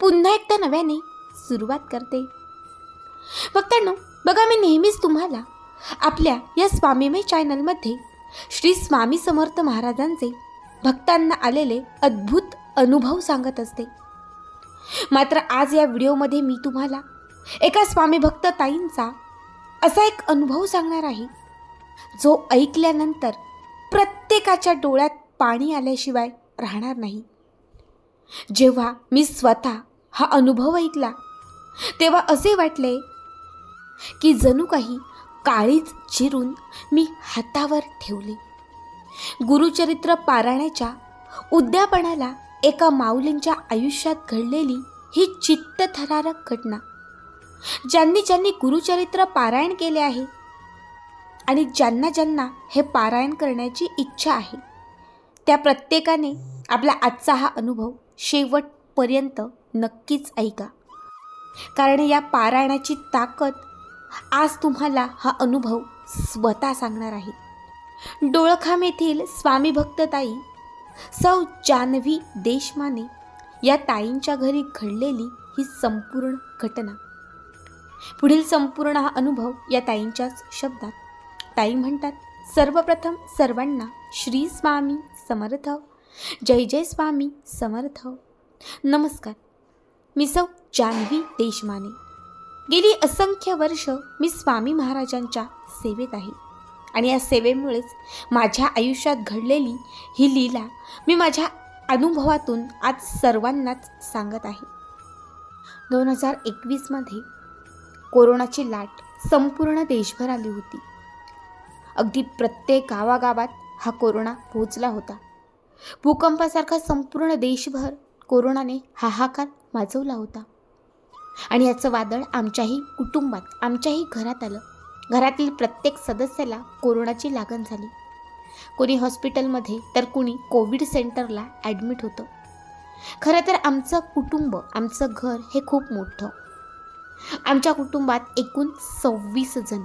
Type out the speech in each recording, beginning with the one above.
पुन्हा एकदा नव्याने सुरुवात करते. भक्तांनो बघा मी नेहमीच तुम्हाला आपल्या या स्वामीमय चॅनलमध्ये श्री स्वामी समर्थ महाराजांचे भक्तांना आलेले अद्भुत अनुभव सांगत असते. मात्र आज या व्हिडिओमध्ये मी तुम्हाला एका स्वामी भक्त ताईंचा असा एक अनुभव सांगणार आहे जो ऐकल्यानंतर प्रत्येकाच्या डोळ्यात पाणी आल्याशिवाय राहणार नाही. जेव्हा मी स्वतः हा अनुभव ऐकला. तेव्हा असे वाटले की जणू काही काळीच चिरून मी हातावर ठेवले. गुरुचरित्र पारायणाच्या उद्यापणाला एका माऊलींच्या आयुष्यात घडलेली ही चित्तथरारक घटना ज्यांनी ज्यांनी गुरुचरित्र पारायण केले आहे आणि ज्यांना ज्यांना हे पारायण करण्याची इच्छा आहे त्या प्रत्येकाने आपला आजचा हा अनुभव शेवटपर्यंत नक्कीच ऐका. कारण या पारायणाची ताकद आज तुम्हाला हा अनुभव स्वतः सांगणार आहे. डोळखाम येथील स्वामी भक्त ताई सौ जानवी देशमाने या ताईंच्या घरी घडलेली ही संपूर्ण घटना. पुढील संपूर्ण हा अनुभव या ताईंच्याच शब्दात. ताई म्हणतात सर्वप्रथम सर्वांना श्री स्वामी समर्थ जय जय स्वामी समर्थ. नमस्कार. मी सौ जानवी देशमाने. गेली असंख्य वर्ष मी स्वामी महाराजांच्या सेवेत आहे. आणि या सेवेमुळेच माझ्या आयुष्यात घडलेली ही लीला मी माझ्या अनुभवातून आज सर्वांनाच सांगत आहे. दोन हजार एकवीसमध्ये कोरोनाची लाट संपूर्ण देशभर आली होती. अगदी प्रत्येक गावागावात हा कोरोना पोहोचला होता. भूकंपासारखा संपूर्ण देशभर कोरोनाने हाहाकार माजवला होता. आणि याचं वादळ आमच्याही कुटुंबात आमच्याही घरात आलं. घरातील प्रत्येक सदस्याला कोरोनाची लागण झाली. कोणी हॉस्पिटलमध्ये तर कुणी कोविड सेंटरला ॲडमिट होतं. खरं तर आमचं कुटुंब आमचं घर हे खूप मोठं. आमच्या कुटुंबात एकूण सव्वीस जण.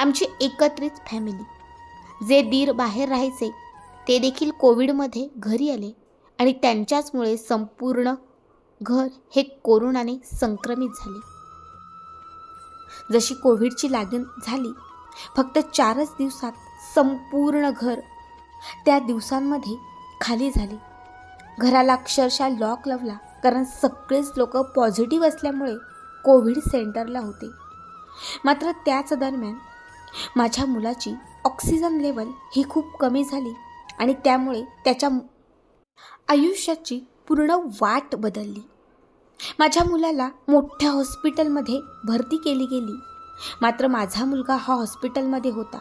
आमची एकत्रित फॅमिली. जे दीर बाहेर राहायचे ते देखील कोविडमध्ये घरी आले आणि त्यांच्याचमुळे संपूर्ण घर हे कोरोनाने संक्रमित झाले. जशी कोविडची लागण झाली फक्त चारच दिवसात संपूर्ण घर त्या दिवसांमध्ये खाली झाले. घराला अक्षरशः लॉक लावला कारण सगळेच लोक पॉझिटिव्ह असल्यामुळे कोविड सेंटरला होते. मात्र त्याच दरम्यान माझ्या मुलाची ऑक्सिजन लेवल ही खूप कमी झाली आणि त्यामुळे त्याच्या आयुष्याची पूर्ण वाट बदलली. माझ्या मुलाला मोठ्या हॉस्पिटलमध्ये भरती केली गेली. मात्र माझा मुलगा हा हॉस्पिटलमध्ये होता.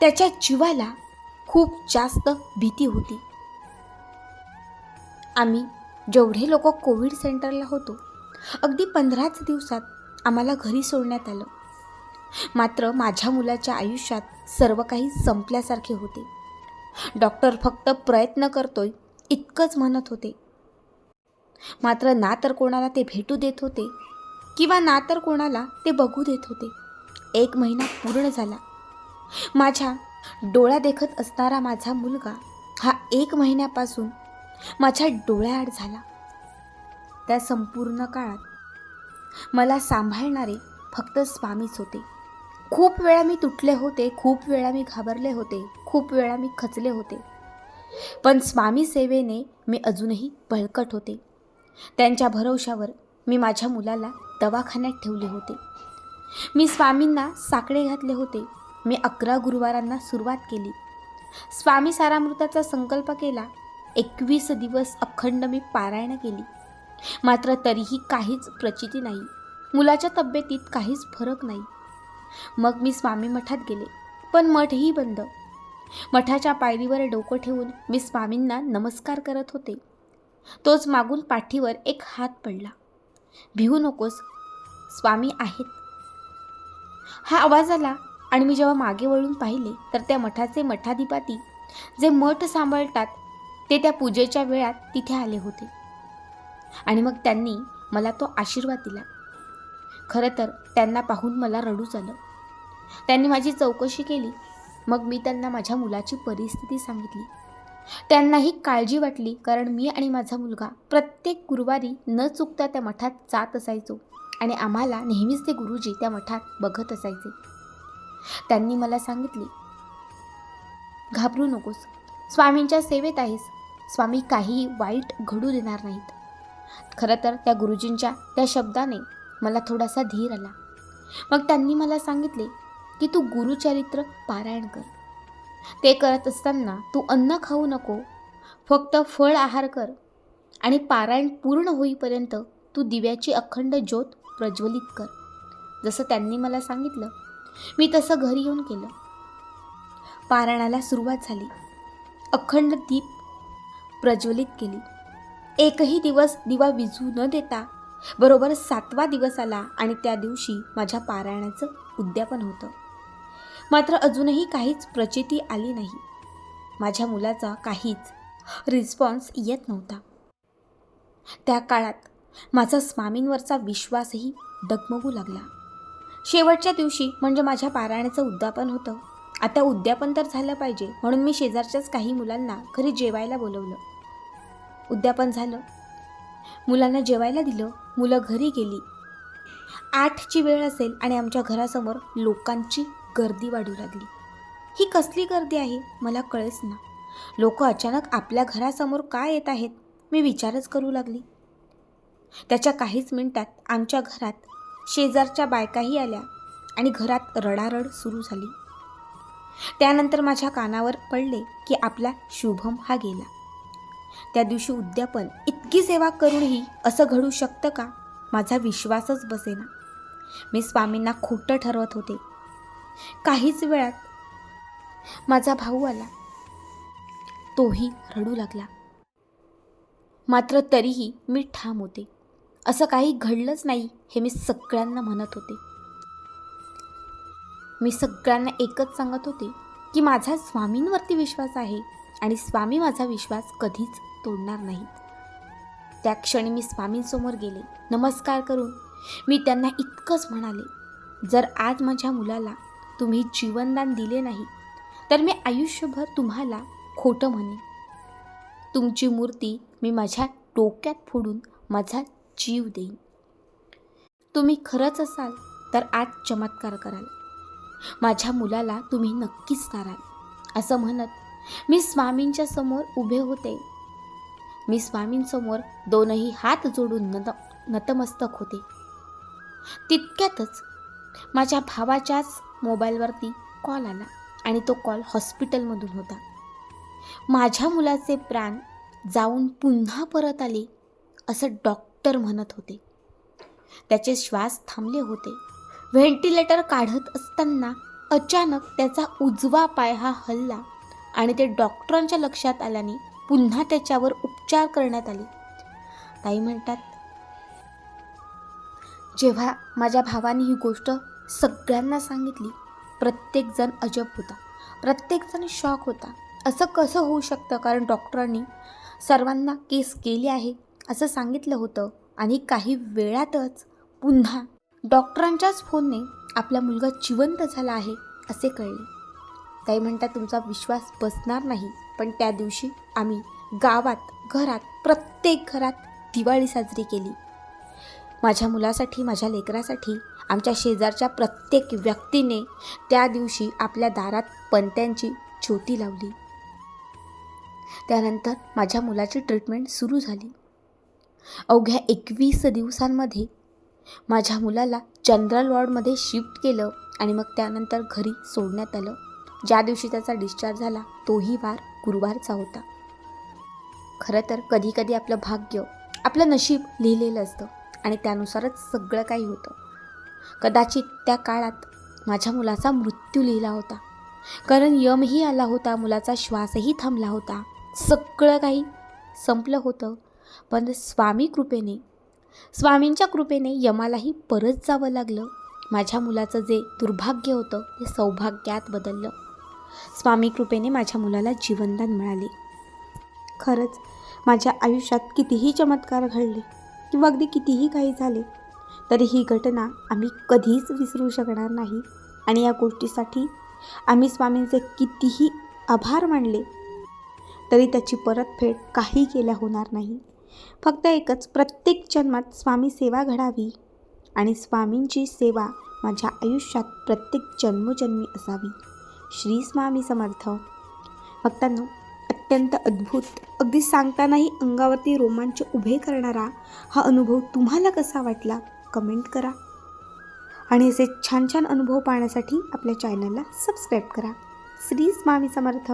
त्याच्या जीवाला खूप जास्त भीती होती. आम्ही जेवढे लोक कोविड सेंटरला होतो अगदी पंधराच दिवसात आम्हाला घरी सोडण्यात आलं. मात्र माझ्या मुलाच्या आयुष्यात सर्व काही संपल्यासारखे होते. डॉक्टर फक्त प्रयत्न करतोय इतकंच म्हणत होते. मात्र ना तर कोणाला ते भेटू देत होते किंवा ना तर कोणाला ते बघू देत होते. एक महिना पूर्ण झाला. माझ्या डोळ्या देखत असणारा माझा मुलगा हा एक महिन्यापासून माझ्या डोळ्याआड झाला. त्या संपूर्ण काळात मला सांभाळणारे फक्त स्वामीच होते. खूप वेळा मी तुटले होते खूप वेळा मी घाबरले होते खूप वेळा मी खचले होते. पण स्वामी सेवेने मी अजूनही बळकट होते. त्यांच्या भरवशावर मी माझ्या मुलाला दवाखान्यात ठेवले होते. मी स्वामींना साकडे घातले होते. मी अकरा गुरुवारांना सुरुवात केली. स्वामी सारामृताचा संकल्प केला. एकवीस दिवस अखंड मी पारायण केली. मात्र तरीही काहीच प्रचिती नाही. मुलाच्या तब्येतीत काहीच फरक नाही. मग मी स्वामी मठात गेले. पण मठही बंद. मठाच्या पायरीवर डोकं ठेवून मी स्वामींना नमस्कार करत होते. तोच मागून पाठीवर एक हात पडला. भिवू नकोस स्वामी आहेत. हा आवाज आला आणि मी जेव्हा मागे वळून पाहिले तर त्या मठाचे मठाधिपती जे मठ सांभाळतात ते त्या पूजेच्या वेळात तिथे आले होते. आणि मग त्यांनी मला तो आशीर्वाद दिला. खरं तर त्यांना पाहून मला रडूच आलं त्यांनी माझी चौकशी केली. मग मी त्यांना माझ्या मुलाची परिस्थिती सांगितली. त्यांनाही काळजी वाटली कारण मी आणि माझा मुलगा प्रत्येक गुरुवारी न चुकता त्या मठात जात असायचो आणि आम्हाला नेहमीच ते गुरुजी त्या मठात बघत असायचे. त्यांनी मला सांगितले घाबरू नकोस. स्वामींच्या सेवेत आहेस. स्वामी काहीही वाईट घडू देणार नाहीत. खरं तर त्या गुरुजींच्या त्या शब्दाने मला थोडासा धीर आला. मग त्यांनी मला सांगितले की तू गुरुचरित्र पारायण कर. ते करत असताना तू अन्न खाऊ नको. फक्त फळ आहार कर. आणि पारायण पूर्ण होईपर्यंत तू दिव्याची अखंड ज्योत प्रज्वलित कर. जसं त्यांनी मला सांगितलं. मी तसं घरी येऊन केलं. पारायणाला सुरुवात झाली. अखंड दीप प्रज्वलित केली. एकही दिवस दिवा विझू न देता बरोबर सातवा दिवस आला आणि त्या दिवशी माझ्या पारायणाचं उद्यापन होतं. मात्र अजूनही काहीच प्रचिती आली नाही. माझ्या मुलाचा काहीच रिस्पॉन्स येत नव्हता. त्या काळात माझा स्वामींवरचा विश्वासही डगमगू लागला. शेवटच्या दिवशी म्हणजे माझ्या पारायणाचं उद्यापन होतं. आता उद्यापन तर झालं पाहिजे म्हणून मी शेजारच्याच काही मुलांना घरी जेवायला बोलवलं. उद्यापन झालं. मुलांना जेवायला दिलं मुलं घरी गेली. आठची वेळ असेल आणि आमच्या घरासमोर लोकांची गर्दी वाढू लागली. ही कसली गर्दी आहे? मला कळेच ना. लोक अचानक आपल्या घरासमोर का येत आहेत मी विचारच करू लागली. त्याच्या काहीच मिनिटात आमच्या घरात शेजारच्या बायकाही आल्या आणि घरात रडारड सुरू झाली. त्यानंतर माझ्या कानावर पडले की आपला शुभम हा गेला. त्या दिवशी उद्यापन इतकी सेवा करूनही असं घडू शकतं का? माझा विश्वासच बसेना. मी स्वामींना खोटं ठरवत होते. काहीच वेळात माझा भाऊ आला. तोही रडू लागला. मात्र तरीही मी ठाम होते. असं काही घडलंच नाही हे मी सगळ्यांना म्हणत होते. मी सगळ्यांना एकच सांगत होते की माझा स्वामींवरती विश्वास आहे आणि स्वामी माझा विश्वास कधीच तोडणार नाहीत त्या क्षणी मी स्वामींसमोर गेले. नमस्कार करून मी त्यांना इतकंच म्हणाले जर आज माझ्या मुलाला तुम्ही जीवनदान दिले नाही तर मी आयुष्यभर तुम्हाला खोटं म्हणेन. तुमची मूर्ती मी माझ्या डोक्यात फोडून माझा जीव देईन. तुम्ही खरंच असाल तर आज चमत्कार कराल. माझ्या मुलाला तुम्ही नक्कीच ताराल असं म्हणत मी स्वामींच्या समोर उभे होते. मी स्वामींसमोर दोनही हात जोडून नत नतमस्तक होते. तितक्यातच माझ्या भावाच्याच मोबाईलवरती कॉल आला आणि तो कॉल हॉस्पिटलमधून होता. माझ्या मुलाचे प्राण जाऊन पुन्हा परत आले असं डॉक्टर म्हणत होते. त्याचे श्वास थांबले होते. व्हेंटिलेटर काढत असताना अचानक त्याचा उजवा पाय हा हल्ला आणि ते डॉक्टरांच्या लक्षात आल्याने पुन्हा त्याच्यावर उपचार करण्यात आले. ताई म्हणतात जेव्हा माझ्या भावाने ही गोष्ट सगळ्यांना सांगितली प्रत्येकजण अजब होता. प्रत्येकजण शॉक होता. असं कसं होऊ शकतं? कारण डॉक्टरांनी सर्वांना केस केली आहे असं सांगितलं होतं. आणि काही वेळातच पुन्हा डॉक्टरांच्याच फोनने आपला मुलगा जिवंत झाला आहे असे कळले. काही म्हणतात तुमचा विश्वास बसणार नाही. पण त्या दिवशी आम्ही गावात घरात प्रत्येक घरात दिवाळी साजरी केली. माझ्या मुलासाठी माझ्या लेकरासाठी आमच्या शेजारच्या प्रत्येक व्यक्तीने त्या दिवशी आपल्या दारात पणत्यांची छोटी लावली. त्यानंतर माझ्या मुलाची ट्रीटमेंट सुरू झाली. अवघ्या एकवीस दिवसांमध्ये माझ्या मुलाला जनरल वॉर्डमध्ये शिफ्ट केलं आणि मग त्यानंतर घरी सोडण्यात आलं. ज्या दिवशी त्याचा डिस्चार्ज झाला तोही वार गुरुवारचा होता. खरं तर कधी कधी आपलं भाग्य आपलं नशीब लिहिलेलं असतं आणि त्यानुसारच सगळं काही होतं. कदाचित त्या काळात माझ्या मुलाचा मृत्यू लिहिला होता. कारण यमही आला होता मुलाचा श्वासही थांबला होता. सगळं काही संपलं होतं पण स्वामी कृपेने स्वामींच्या कृपेने यमालाही परत जावं लागलं. माझ्या मुलाचं जे दुर्भाग्य होतं ते सौभाग्यात बदललं. स्वामी कृपेने माझ्या मुलाला जीवनदान मिळाले. खरंच माझ्या आयुष्यात कितीही चमत्कार घडले किंवा अगदी कितीही काही झाले तरी ही घटना आम्ही कधीच विसरू शकणार नाही. आणि या गोष्टीसाठी आम्ही स्वामींचे कितीही आभार मानले तरी त्याची परतफेड काही केल्या होणार नाही. फक्त एकच प्रत्येक जन्मात स्वामी सेवा घडावी आणि स्वामींची सेवा माझ्या आयुष्यात प्रत्येक जन्मोजन्मी असावी. श्री स्वामी समर्थ. भक्तांनो अत्यंत अद्भुत अगदी सांगतानाही अंगावरती रोमांच उभे करणारा हा अनुभव तुम्हाला कसा वाटला? कमेंट करा. आणि असे छान छान अनुभव पाहण्यासाठी आपल्या चॅनलला सबस्क्राईब करा. श्री स्वामी समर्थ.